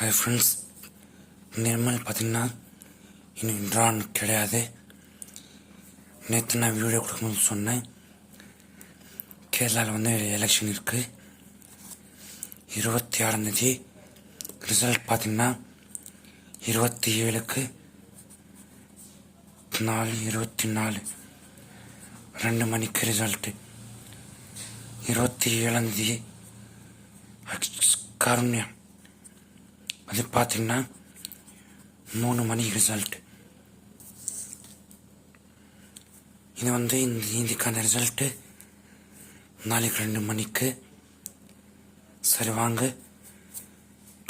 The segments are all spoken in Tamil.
ஹாய் ஃப்ரெண்ட்ஸ் நிர்மல் பார்த்தீங்கன்னா இன்னும் ட்ரான் கிடையாது. நேற்று நான் வீடியோ கொடுக்கும்போது சொன்னேன். கேரளாவில் வந்து எலெக்ஷன் இருக்குது இருபத்தி ஆறாந்தேதி ரிசல்ட் பார்த்தீங்கன்னா இருபத்தி ஏழுக்கு நாலு இருபத்தி நாலு. ரெண்டு மணிக்கு ரிசல்ட்டு இருபத்தி ஏழாந்தேதி கருண்யா. அது பார்த்தீங்கன்னா மூணு மணிக்கு ரிசல்ட் இது வந்து இந்த இதுக்கான ரிசல்ட்டு நாளைக்கு ரெண்டு மணிக்கு சரி வாங்க.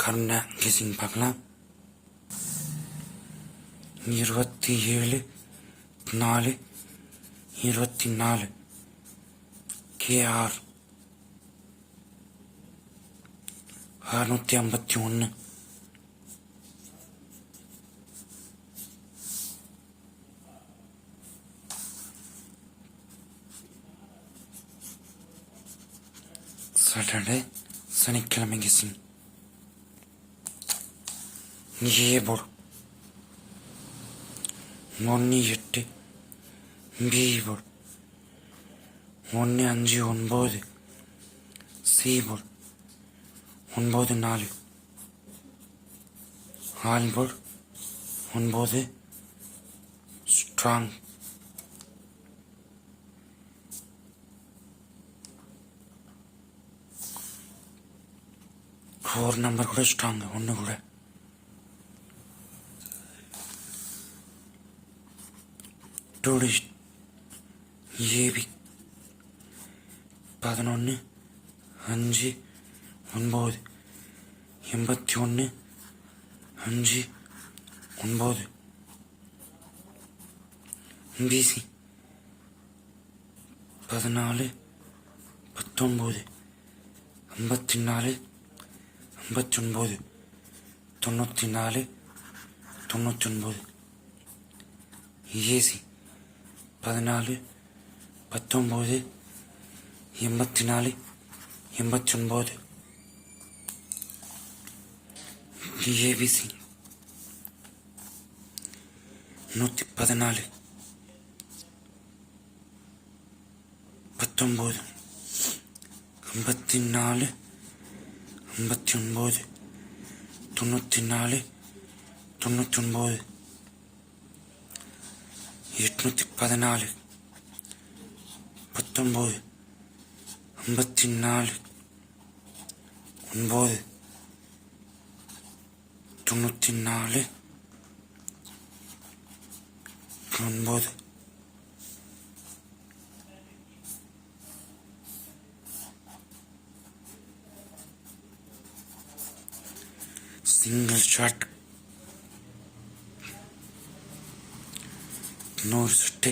கருணா கெஸிங் பார்க்கலாம். இருபத்தி ஏழு நாலு இருபத்தி நாலு கேஆர். அறுநூற்றி ஐம்பத்தி ஒன்று சாட்டர்டே சனிக்கிழமை கெஸிங் ஏ போர்டு ஒன்று எட்டு. பி போர்டு ஒன்று அஞ்சு ஒன்பது. சி போர்டு ஒன்பது நாலு. ஆல் போர்டு ஒன்பது. ஸ்ட்ராங். ஃபோர் நம்பர் கூட ஸ்ட்ராங்கு ஒன்று கூட. டூரிஸ்ட் ஏபி பதினொன்று அஞ்சு ஒன்பது எண்பத்தி ஒன்று அஞ்சு ஒன்பது. பிசி பதினாலு பத்தொம்போது ஐம்பத்தி நாலு ஐம்பத்தி ஒன்பது தொண்ணூற்றி நாலு தொண்ணூற்றி ஒன்பது ஏசி பதினாலு பத்தொம்போது எண்பத்தி நாலு எண்பத்தி ஒன்பது ஏபிசி நூற்றி பதினாலு பத்தொம்போது ஐம்பத்தி நாலு ஐம்பத்தி ஒன்பது தொண்ணூற்றி நாலு தொண்ணூற்றி ஒன்பது எட்நூற்றி பதினாலு பத்தொம்போது ஐம்பத்தி நாலு ஒன்பது தொண்ணூற்றி நாலு ஒன்பது. சிங்கிள் ஷாட் நூறு சுட்டு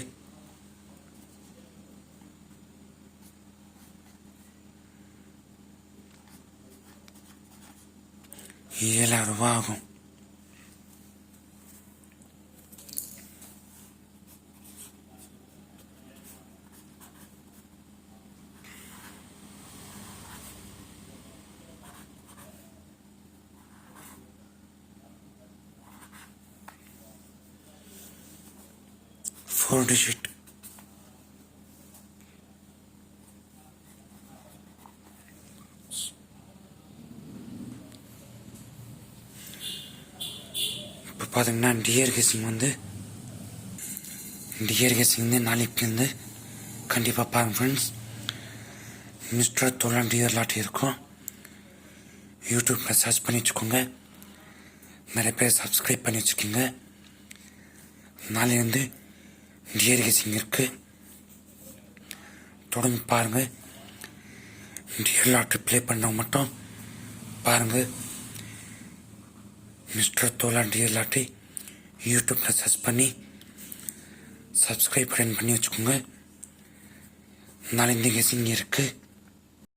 ஏழாயிரம் ரூபா ஆகும் ஃபோர் டிஜிட் இப்போ பார்த்தீங்கன்னா டியர் கெஸிங் வந்து? டியர் கெஸிங் வந்து நாளைக்குலேருந்து கண்டிப்பாக பாருங்க friends mister Thozhan dear lot இருக்கும். யூடியூப்பில் சர்ச் பண்ணி வச்சுக்கோங்க. நிறைய பேர் சப்ஸ்கிரைப் பண்ணி வச்சுக்கோங்க. நாளையிலேருந்து டியர் கெஸிங் இருக்குது தொடர்ந்து பாருங்க. டியர் லாட்ரி ப்ளே பண்ணவங்க மட்டும் பாருங்க. மிஸ்டர் தோலா டியர் லாட்ரி யூடியூப்பில் சர்ச் பண்ணி சப்ஸ்கிரைப் பண்ணி வச்சுக்கோங்க. நாளைக்கு கெஸிங் இருக்குது